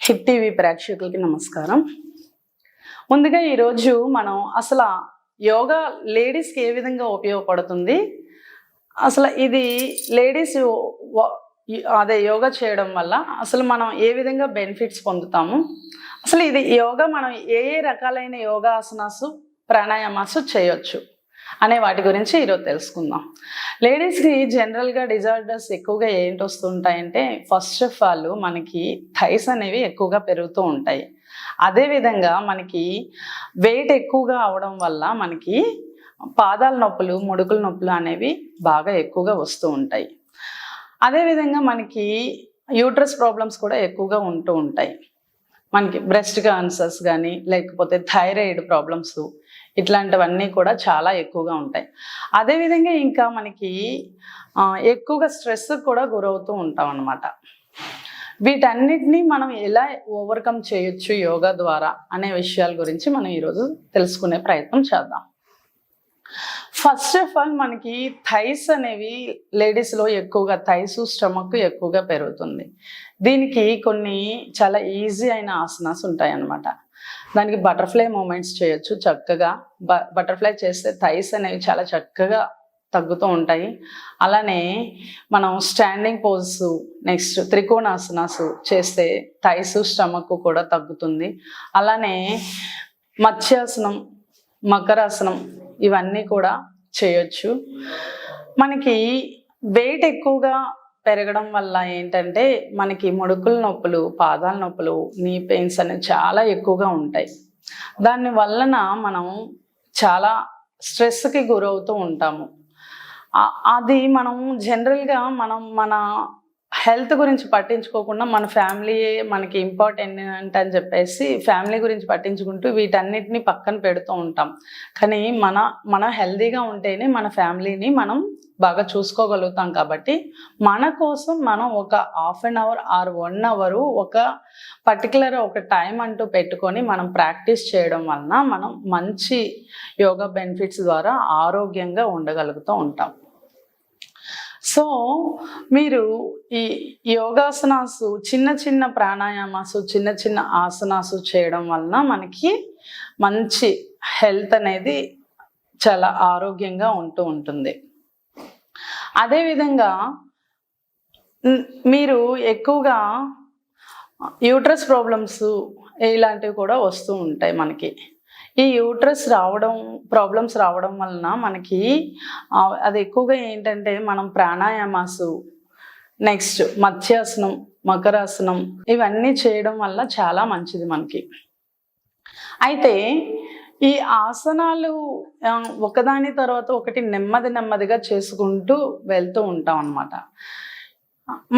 Hit TV ప్రేక్షకులకి నమస్కారం. ముందుగా ఈరోజు మనం అసలు యోగా లేడీస్కి ఏ విధంగా ఉపయోగపడుతుంది? అసలు ఇది లేడీస్ అదే యోగా చేయడం వల్ల అసలు మనం ఏ విధంగా బెనిఫిట్స్ పొందుతాము? అసలు ఇది యోగా మనం ఏ ఏ రకాలైన యోగాసనాసు ప్రాణాయామాసు చేయొచ్చు? అనే వాటి గురించి ఈరోజు తెలుసుకుందాం. లేడీస్కి జనరల్గా డిజార్డర్స్ ఎక్కువగా ఏంటి వస్తుంటాయంటే ఫస్ట్ ఆఫ్ ఆల్ మనకి థైస్ అనేవి ఎక్కువగా పెరుగుతూ ఉంటాయి. అదేవిధంగా మనకి వెయిట్ ఎక్కువగా అవడం వల్ల మనకి పాదాల నొప్పులు ముడుకుల నొప్పులు అనేవి బాగా ఎక్కువగా వస్తూ ఉంటాయి. అదేవిధంగా మనకి యూట్రస్ ప్రాబ్లమ్స్ కూడా ఎక్కువగా ఉంటూ ఉంటాయి. మనకి బ్రెస్ట్ క్యాన్సర్స్ కానీ లేకపోతే థైరాయిడ్ ప్రాబ్లమ్స్ ఇట్లాంటివన్నీ కూడా చాలా ఎక్కువగా ఉంటాయి. అదేవిధంగా ఇంకా మనకి ఎక్కువగా స్ట్రెస్ కూడా గురవుతూ ఉంటాం అన్నమాట. వీటన్నిటిని మనం ఎలా ఓవర్కమ్ చేయొచ్చు యోగా ద్వారా అనే విషయాల గురించి మనం ఈరోజు తెలుసుకునే ప్రయత్నం చేద్దాం. ఫస్ట్ ఆఫ్ ఆల్ మనకి థైస్ అనేవి లేడీస్లో ఎక్కువగా థైస్ స్టమక్ ఎక్కువగా పెరుగుతుంది. దీనికి కొన్ని చాలా ఈజీ అయిన ఆసనాస్ ఉంటాయి అన్నమాట దానికి బటర్ఫ్లై మూమెంట్స్ చేయొచ్చు చక్కగా. బటర్ఫ్లై చేస్తే థైస్ అనేవి చాలా చక్కగా తగ్గుతూ ఉంటాయి. అలానే మనం స్టాండింగ్ పోజ్ నెక్స్ట్ త్రికోణాసనాసు చేస్తే థైస్ స్టమక్ కూడా తగ్గుతుంది. అలానే మత్స్యాసనం మకరాసనం ఇవన్నీ కూడా చేయొచ్చు. మనకి వెయిట్ ఎక్కువగా పెరగడం వల్ల ఏంటంటే మనకి ముడుకుల నొప్పులు పాదాల నొప్పులు నీ పెయిన్స్ అనేవి చాలా ఎక్కువగా ఉంటాయి. దాని వలన మనం చాలా స్ట్రెస్కి గురవుతూ ఉంటాము. అది మనం జనరల్గా మనం మన హెల్త్ గురించి పట్టించుకోకుండా మన ఫ్యామిలీ మనకి ఇంపార్టెంట్ అని చెప్పేసి ఫ్యామిలీ గురించి పట్టించుకుంటూ వీటన్నిటిని పక్కన పెడుతూ ఉంటాం. కానీ మన మన హెల్దీగా ఉంటేనే మన ఫ్యామిలీని మనం బాగా చూసుకోగలుగుతాం కాబట్టి మన కోసం మనం ఒక half an hour or one hour ఒక పర్టికులర్ ఒక టైం అంటూ పెట్టుకొని మనం ప్రాక్టీస్ చేయడం వలన మనం మంచి యోగా బెనిఫిట్స్ ద్వారా ఆరోగ్యంగా ఉండగలుగుతూ ఉంటాం. సో మీరు ఈ యోగాసనాసు చిన్న చిన్న ప్రాణాయామాసు చిన్న చిన్న ఆసనాసు చేయడం వలన మనకి మంచి హెల్త్ అనేది చాలా ఆరోగ్యంగా ఉంటూ ఉంటుంది. అదేవిధంగా మీరు ఎక్కువగా యూట్రస్ ప్రాబ్లమ్స్ ఇలాంటివి కూడా వస్తూ ఉంటాయి మనకి. ఈ యూట్రస్ రావడం ప్రాబ్లమ్స్ రావడం వలన మనకి అది ఎక్కువగా ఏంటంటే మనం ప్రాణాయామాసు నెక్స్ట్ మత్స్యాసనం మకరాసనం ఇవన్నీ చేయడం వల్ల చాలా మంచిది మనకి. అయితే ఈ ఆసనాలు ఒకదాని తర్వాత ఒకటి నెమ్మది నెమ్మదిగా చేసుకుంటూ వెళ్తూ ఉంటాం అన్నమాట.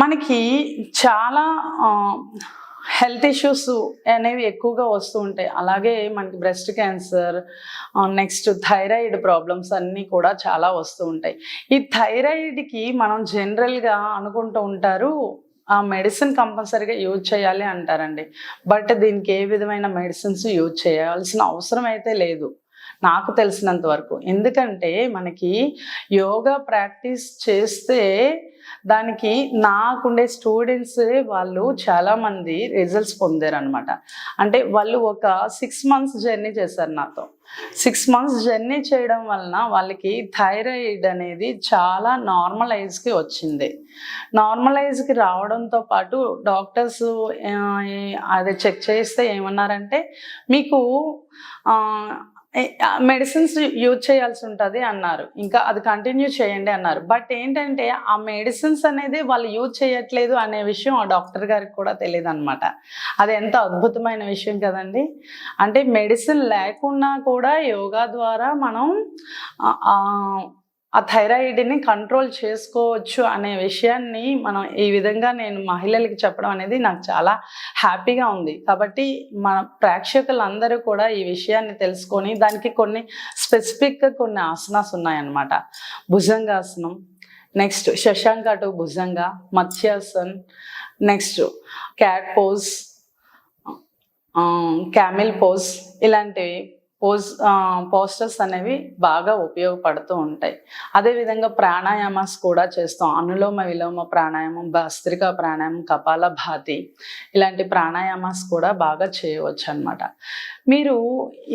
మనకి చాలా హెల్త్ ఇష్యూస్ అనేవి ఎక్కువగా వస్తూ ఉంటాయి. అలాగే మనకి breast cancer next thyroid problems అన్నీ కూడా చాలా వస్తూ ఉంటాయి. ఈ థైరాయిడ్కి మనం జనరల్గా అనుకుంటూ ఉంటారు ఆ మెడిసిన్ కంపల్సరీగా యూజ్ చేయాలి అంటారండి. బట్ దీనికి ఏ విధమైన మెడిసిన్స్ యూజ్ చేయాల్సిన అవసరం అయితే లేదు. నాకు తెలిసినంత వరకు. ఎందుకంటే మనకి యోగా ప్రాక్టీస్ చేస్తే దానికి నాకుండే స్టూడెంట్స్ వాళ్ళు చాలామంది రిజల్ట్స్ పొందారు అనమాట అంటే వాళ్ళు ఒక సిక్స్ మంత్స్ జర్నీ చేశారు నాతో. సిక్స్ మంత్స్ జర్నీ చేయడం వలన వాళ్ళకి థైరాయిడ్ అనేది చాలా నార్మలైజ్కి వచ్చింది. నార్మలైజ్కి రావడంతో పాటు డాక్టర్స్ అది చెక్ చేస్తే ఏమన్నారంటే మీకు మెడిసిన్స్ యూజ్ చేయాల్సి ఉంటుంది అన్నారు. ఇంకా అది కంటిన్యూ చేయండి అన్నారు. బట్ ఏంటంటే ఆ మెడిసిన్స్ అనేది వాళ్ళు యూజ్ చేయట్లేదు అనే విషయం ఆ డాక్టర్ గారికి కూడా తెలియదు అనమాట అది ఎంత అద్భుతమైన విషయం కదండి. అంటే మెడిసిన్ లేకుండా కూడా యోగా ద్వారా మనం ఆ- థైరాయిడ్ని కంట్రోల్ చేసుకోవచ్చు అనే విషయాన్ని మనం ఈ విధంగా నేను మహిళలకి చెప్పడం అనేది నాకు చాలా హ్యాపీగా ఉంది. కాబట్టి మన ప్రేక్షకులందరూ కూడా ఈ విషయాన్ని తెలుసుకొని దానికి కొన్ని స్పెసిఫిక్గా కొన్ని ఆసనాస్ ఉన్నాయన్నమాట. Bhujangasana next Shashanka to Bhujanga Matsyasan next cat pose camel pose ఇలాంటివి. పోజ్ పోస్టర్స్ అనేవి బాగా ఉపయోగపడుతూ ఉంటాయి. అదేవిధంగా ప్రాణాయామాస్ కూడా చేస్తాం. అనులోమ విలోమ ప్రాణాయామం భస్త్రికా ప్రాణాయామం కపాల భాతి ఇలాంటి ప్రాణాయామాస్ కూడా బాగా చేయవచ్చు అనమాట మీరు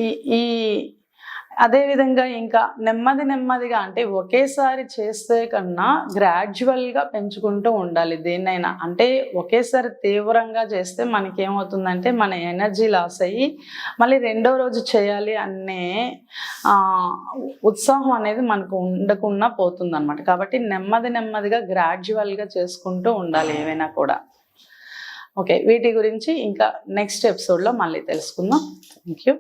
ఈ ఈ అదేవిధంగా ఇంకా నెమ్మది నెమ్మదిగా అంటే ఒకేసారి చేస్తే కన్నా గ్రాడ్యువల్గా పెంచుకుంటూ ఉండాలి దేన్నైనా. అంటే ఒకేసారి తీవ్రంగా చేస్తే మనకేమవుతుందంటే మన ఎనర్జీ లాస్ అయ్యి మళ్ళీ రెండో రోజు చేయాలి అనే ఉత్సాహం అనేది మనకు ఉండకుండా పోతుందన్నమాట. కాబట్టి నెమ్మది నెమ్మదిగా గ్రాడ్యువల్గా చేసుకుంటూ ఉండాలి ఏవైనా కూడా. ఓకే వీటి గురించి ఇంకా నెక్స్ట్ ఎపిసోడ్లో మళ్ళీ తెలుసుకుందాం. Thank you